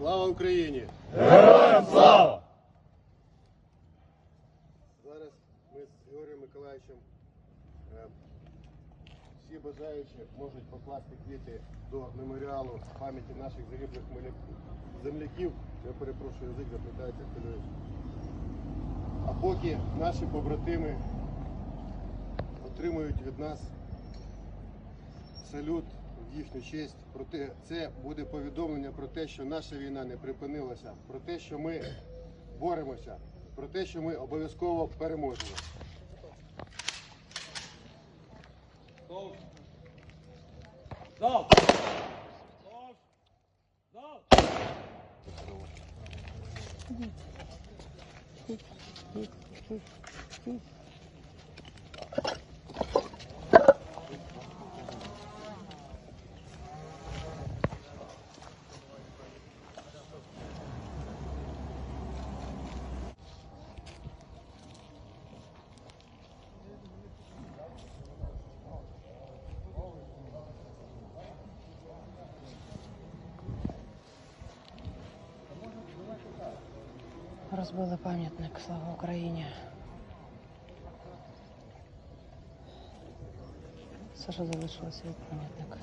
Слава Україні! Героям слава! Зараз ми з Георгієм Миколаївичем е, всі бажаючі можуть покласти квіти до меморіалу пам'яті наших загиблих земляків. Я перепрошую, язик заплітається, хвилююсь. А поки наші побратими отримують від нас салют їхню честь. Проте це буде повідомлення про те, що наша війна не припинилася, про те, що ми боремося, про те, що ми обов'язково переможемо. Стол. Стол. Розбили пам'ятник. Слава Україні. Все, що залишилося від пам'ятника.